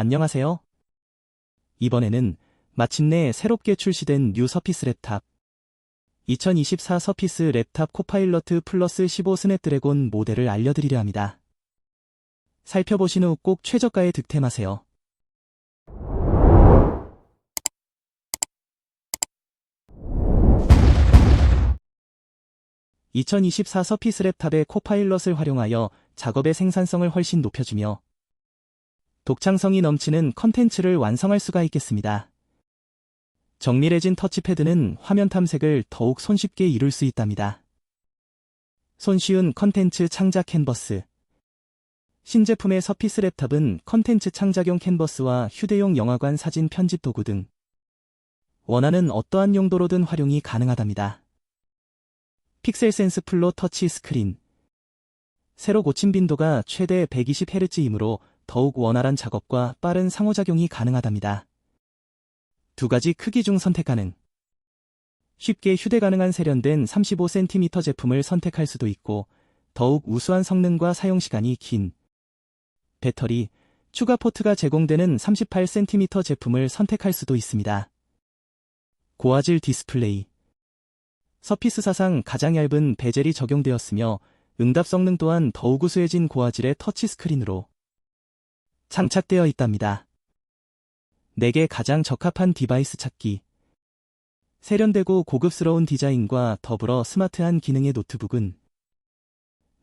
안녕하세요. 이번에는 마침내 새롭게 출시된 뉴 서피스 랩탑 2024 서피스 랩탑 코파일러트 플러스 15 스냅드래곤 모델을 알려드리려 합니다. 살펴보신 후 꼭 최저가에 득템하세요. (2024) 서피스 랩탑의 코파일럿을 활용하여 작업의 생산성을 훨씬 높여주며 독창성이 넘치는 컨텐츠를 완성할 수가 있겠습니다. 정밀해진 터치패드는 화면 탐색을 더욱 손쉽게 이룰 수 있답니다. 손쉬운 컨텐츠 창작 캔버스 신제품의 서피스 랩탑은 컨텐츠 창작용 캔버스와 휴대용 영화관 사진 편집 도구 등 원하는 어떠한 용도로든 활용이 가능하답니다. 픽셀 센스 플로 터치 스크린 새로 고침 빈도가 최대 120Hz이므로 더욱 원활한 작업과 빠른 상호작용이 가능하답니다. 두 가지 크기 중 선택 가능. 쉽게 휴대 가능한 세련된 35cm 제품을 선택할 수도 있고 더욱 우수한 성능과 사용시간이 긴 배터리, 추가 포트가 제공되는 38cm 제품을 선택할 수도 있습니다. 고화질 디스플레이 서피스 사상 가장 얇은 베젤이 적용되었으며 응답 성능 또한 더욱 우수해진 고화질의 터치스크린으로 장착되어 있답니다. 내게 가장 적합한 디바이스 찾기 세련되고 고급스러운 디자인과 더불어 스마트한 기능의 노트북은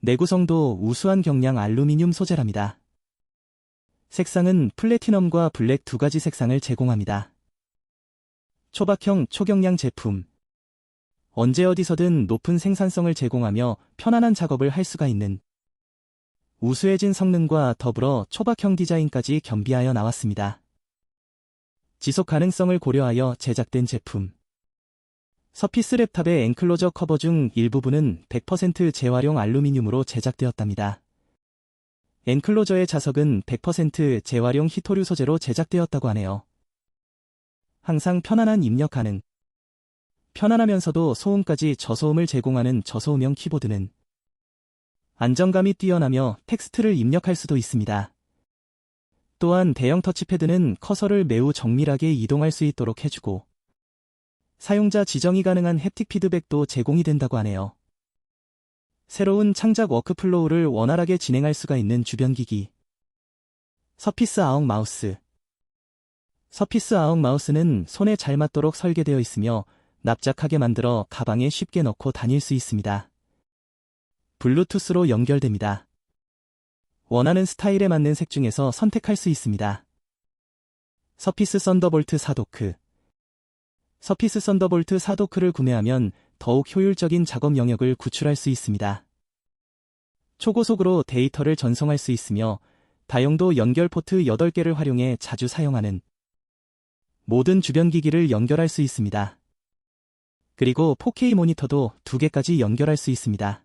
내구성도 우수한 경량 알루미늄 소재랍니다. 색상은 플래티넘과 블랙 두 가지 색상을 제공합니다. 초박형 초경량 제품 언제 어디서든 높은 생산성을 제공하며 편안한 작업을 할 수가 있는 우수해진 성능과 더불어 초박형 디자인까지 겸비하여 나왔습니다. 지속 가능성을 고려하여 제작된 제품. 서피스 랩탑의 엔클로저 커버 중 일부분은 100% 재활용 알루미늄으로 제작되었답니다. 엔클로저의 자석은 100% 재활용 히토류 소재로 제작되었다고 하네요. 항상 편안한 입력 가능. 편안하면서도 소음까지 저소음을 제공하는 저소음형 키보드는 안정감이 뛰어나며 텍스트를 입력할 수도 있습니다. 또한 대형 터치패드는 커서를 매우 정밀하게 이동할 수 있도록 해주고 사용자 지정이 가능한 햅틱 피드백도 제공이 된다고 하네요. 새로운 창작 워크플로우를 원활하게 진행할 수가 있는 주변 기기. 서피스 아웅 마우스. 서피스 아웅 마우스는 손에 잘 맞도록 설계되어 있으며 납작하게 만들어 가방에 쉽게 넣고 다닐 수 있습니다. 블루투스로 연결됩니다. 원하는 스타일에 맞는 색 중에서 선택할 수 있습니다. 서피스 썬더볼트 4도크 서피스 썬더볼트 4도크를 구매하면 더욱 효율적인 작업 영역을 구출할 수 있습니다. 초고속으로 데이터를 전송할 수 있으며 다용도 연결 포트 8개를 활용해 자주 사용하는 모든 주변 기기를 연결할 수 있습니다. 그리고 4K 모니터도 2개까지 연결할 수 있습니다.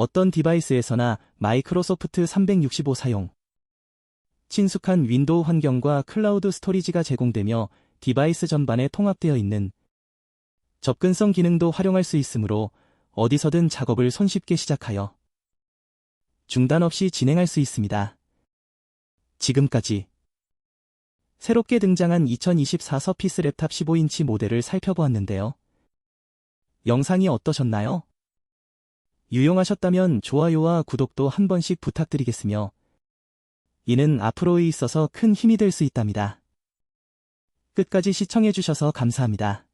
어떤 디바이스에서나 마이크로소프트 365 사용. 친숙한 윈도우 환경과 클라우드 스토리지가 제공되며 디바이스 전반에 통합되어 있는 접근성 기능도 활용할 수 있으므로 어디서든 작업을 손쉽게 시작하여 중단 없이 진행할 수 있습니다. 지금까지 새롭게 등장한 2024 서피스 랩탑 15인치 모델을 살펴보았는데요. 영상이 어떠셨나요? 유용하셨다면 좋아요와 구독도 한 번씩 부탁드리겠으며 이는 앞으로에 있어서 큰 힘이 될 수 있답니다. 끝까지 시청해주셔서 감사합니다.